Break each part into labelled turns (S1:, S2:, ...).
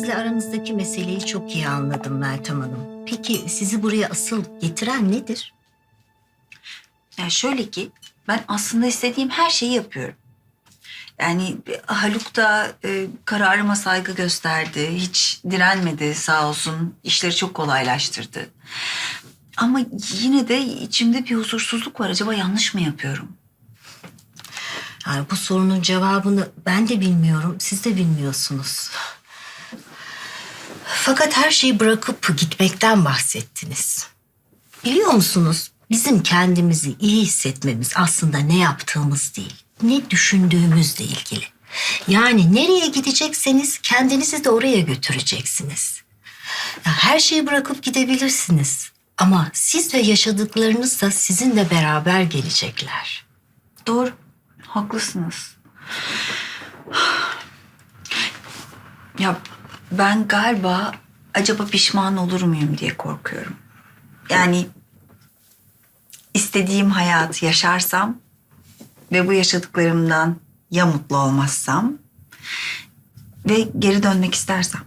S1: sizle aranızdaki meseleyi çok iyi anladım Meltem Hanım. Peki sizi buraya asıl getiren nedir?
S2: Yani şöyle ki ben aslında istediğim her şeyi yapıyorum. Yani Haluk da e, kararıma saygı gösterdi. Hiç direnmedi sağ olsun. İşleri çok kolaylaştırdı. Ama yine de içimde bir huzursuzluk var. Acaba yanlış mı yapıyorum?
S1: Yani bu sorunun cevabını ben de bilmiyorum, siz de bilmiyorsunuz. Fakat her şeyi bırakıp gitmekten bahsettiniz. Biliyor musunuz? Bizim kendimizi iyi hissetmemiz aslında ne yaptığımız değil, ne düşündüğümüzle ilgili. Yani nereye gidecekseniz kendinizi de oraya götüreceksiniz. Ya her şeyi bırakıp gidebilirsiniz. Ama siz ve yaşadıklarınız da sizinle beraber gelecekler.
S2: Doğru. Haklısınız. Ya ben galiba acaba pişman olur muyum diye korkuyorum. Yani istediğim hayatı yaşarsam ve bu yaşadıklarımdan ya mutlu olmazsam ve geri dönmek istersem.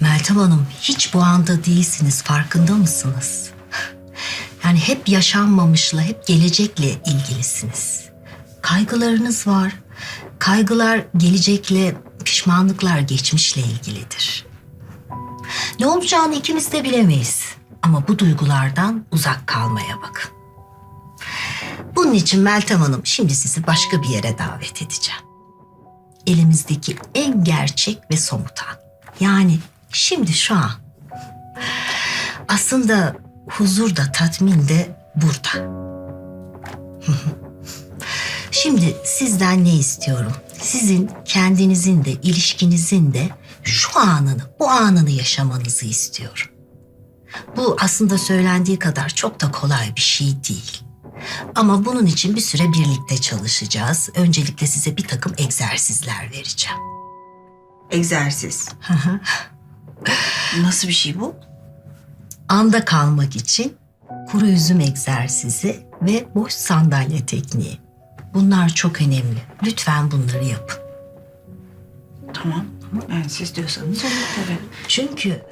S1: Meltem Hanım hiç bu anda değilsiniz farkında mısınız? Yani hep yaşanmamışla, hep gelecekle ilgilisiniz. Kaygılarınız var. Kaygılar gelecekle, pişmanlıklar geçmişle ilgilidir. Ne olacağını ikimiz de bilemeyiz. Ama bu duygulardan uzak kalmaya bakın. Bunun için Meltem Hanım şimdi sizi başka bir yere davet edeceğim. Elimizdeki en gerçek ve somut an. Yani şimdi şu an. Aslında huzur da tatmin de burada. Şimdi sizden ne istiyorum? Sizin kendinizin de ilişkinizin de şu anını, bu anını yaşamanızı istiyorum. Bu aslında söylendiği kadar çok da kolay bir şey değil. Ama bunun için bir süre birlikte çalışacağız. Öncelikle size bir takım egzersizler vereceğim.
S2: Egzersiz. Nasıl bir şey bu?
S1: anda kalmak için kuru üzüm egzersizi ve boş sandalye tekniği. Bunlar çok önemli. Lütfen bunları yapın.
S2: Tamam. Yani siz diyorsanız olur tabii.
S1: Çünkü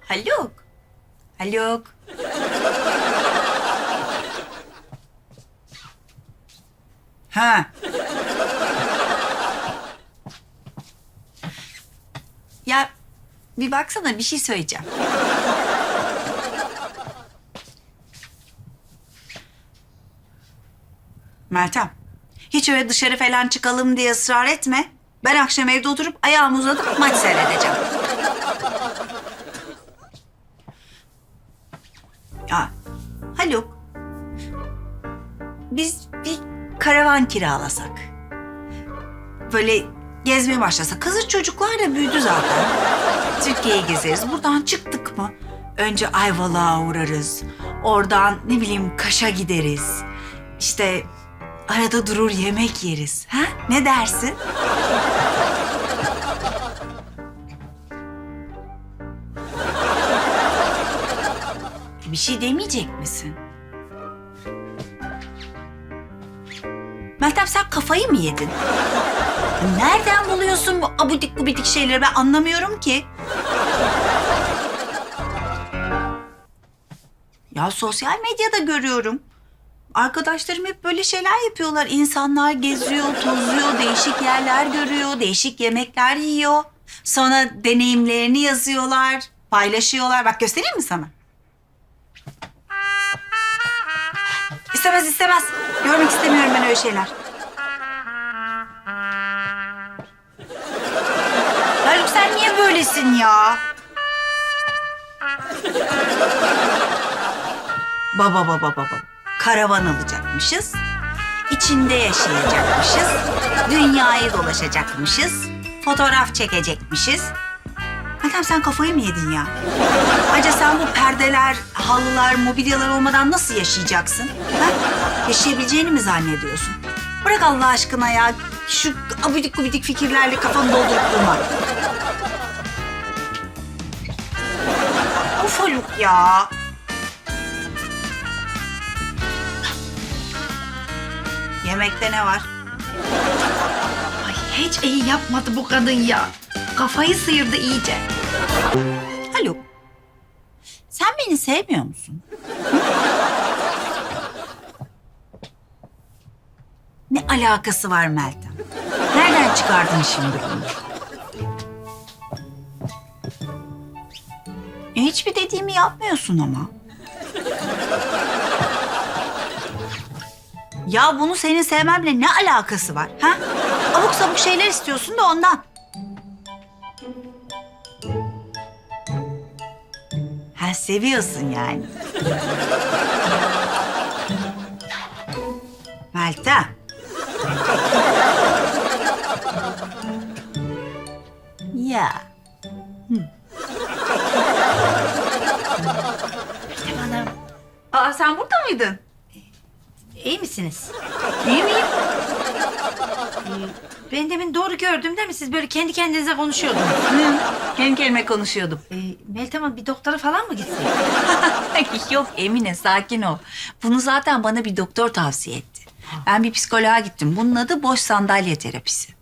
S2: Haluk. Haluk. Ha. Ya bir baksana bir şey söyleyeceğim. Meltem, hiç öyle dışarı falan çıkalım diye ısrar etme. Ben akşam evde oturup ayağımı uzatıp maç seyredeceğim. Ya Haluk, biz bir karavan kiralasak. Böyle gezmeye başlasak. Kızı çocuklar da büyüdü zaten. Türkiye'yi gezeriz. Buradan çıktık mı? Önce Ayvalık'a uğrarız. Oradan ne bileyim Kaş'a gideriz. İşte arada durur yemek yeriz. Ha? Ne dersin? Bir şey demeyecek misin? Meltem sen kafayı mı yedin? Nereden buluyorsun bu abidik gubidik şeyleri ben anlamıyorum ki. Ya sosyal medyada görüyorum. Arkadaşlarım hep böyle şeyler yapıyorlar. İnsanlar geziyor, tozuyor, değişik yerler görüyor, değişik yemekler yiyor. Sonra deneyimlerini yazıyorlar, paylaşıyorlar. Bak göstereyim mi sana? İstemez istemez. Görmek istemiyorum ben öyle şeyler. Böylesin ya? Baba baba baba. Karavan alacakmışız. İçinde yaşayacakmışız. Dünyayı dolaşacakmışız. Fotoğraf çekecekmişiz. Meltem sen kafayı mı yedin ya? Ayrıca sen bu perdeler, halılar, mobilyalar olmadan nasıl yaşayacaksın? Ha? Yaşayabileceğini mi zannediyorsun? Bırak Allah aşkına ya. şu abidik gubidik fikirlerle kafanı doldurup durma. Haluk ya. Yemekte ne var?
S3: Ay hiç iyi yapmadı bu kadın ya. Kafayı sıyırdı iyice.
S2: Haluk, sen beni sevmiyor musun? Hı? ne alakası var Meltem? Nereden çıkardın şimdi bunu? Hiçbir dediğimi yapmıyorsun ama. Ya bunu senin sevmemle ne alakası var? Ha? Abuk sabuk şeyler istiyorsun da ondan. Ha seviyorsun yani. Meltem. Ya. Aa sen burada mıydın?
S3: iyi misiniz?
S2: İyi miyim?
S3: Ben demin doğru gördüm değil mi? Siz böyle kendi kendinize konuşuyordunuz.
S2: Hı, kendi kendime konuşuyordum.
S3: Ee, Meltem Hanım bir doktora falan mı gitsin?
S2: Yok Emine sakin ol. Bunu zaten bana bir doktor tavsiye etti. Ben bir psikoloğa gittim. Bunun adı boş sandalye terapisi.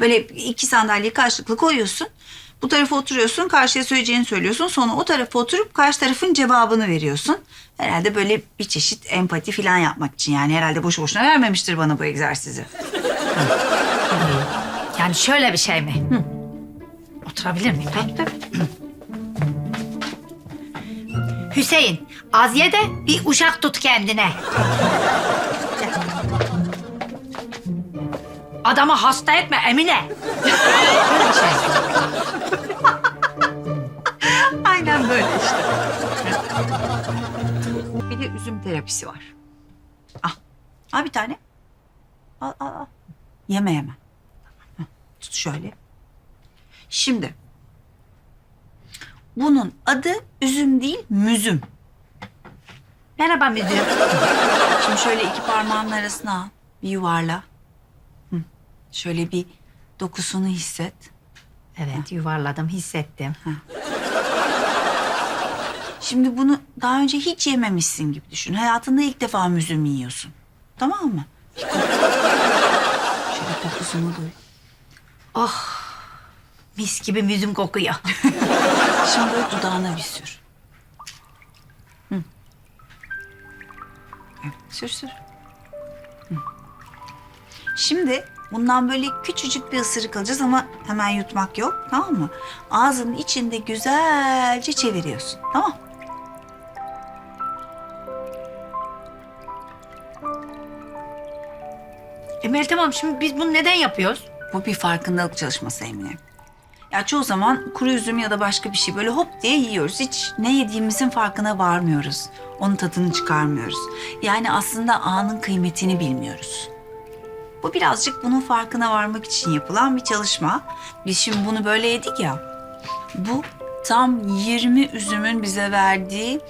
S2: Böyle iki sandalyeyi karşılıklı koyuyorsun. Bu tarafa oturuyorsun, karşıya söyleyeceğini söylüyorsun. Sonra o tarafa oturup karşı tarafın cevabını veriyorsun. Herhalde böyle bir çeşit empati falan yapmak için yani. Herhalde boşu boşuna vermemiştir bana bu egzersizi.
S3: Yani şöyle bir şey mi? Hı. Oturabilir miyim? Tabii. Hüseyin, Aziye de bir uşak tut kendine. Adamı hasta etme Emine.
S2: Aynen böyle işte. Bir de üzüm terapisi var. Al. Al bir tane. Al al al. Yeme yeme. Heh, Tut şöyle. Şimdi. Bunun adı üzüm değil müzüm.
S3: Merhaba müdür.
S2: Şimdi şöyle iki parmağının arasına al. Bir yuvarla. Şöyle bir dokusunu hisset.
S3: Evet yuvarladım hissettim.
S2: Şimdi bunu daha önce hiç yememişsin gibi düşün. Hayatında ilk defa müzüm yiyorsun. Tamam mı? Bir kok. Şöyle kokusunu duy.
S3: Mis gibi müzüm kokuyor.
S2: Şimdi böyle dudağına bir sür. Hı. Sür sür. Hı. Şimdi bundan böyle küçücük bir ısırık alacağız ama hemen yutmak yok tamam mı? Ağzının içinde güzelce çeviriyorsun tamam
S3: e Meltem Hanım şimdi biz bunu neden yapıyoruz?
S2: Bu bir farkındalık çalışması Emine. Ya çoğu zaman kuru üzüm ya da başka bir şey böyle hop diye yiyoruz. Hiç ne yediğimizin farkına varmıyoruz. Onun tadını çıkarmıyoruz. Yani aslında anın kıymetini bilmiyoruz. Bu birazcık bunun farkına varmak için yapılan bir çalışma. Biz şimdi bunu böyle yedik ya. Bu tam 20 üzümün bize verdiği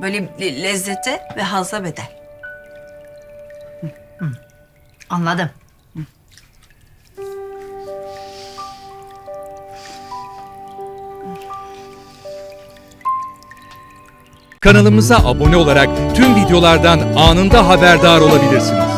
S2: böyle le- lezzete ve hazza bedel.
S3: Anladım.
S4: Kanalımıza abone olarak tüm videolardan anında haberdar olabilirsiniz.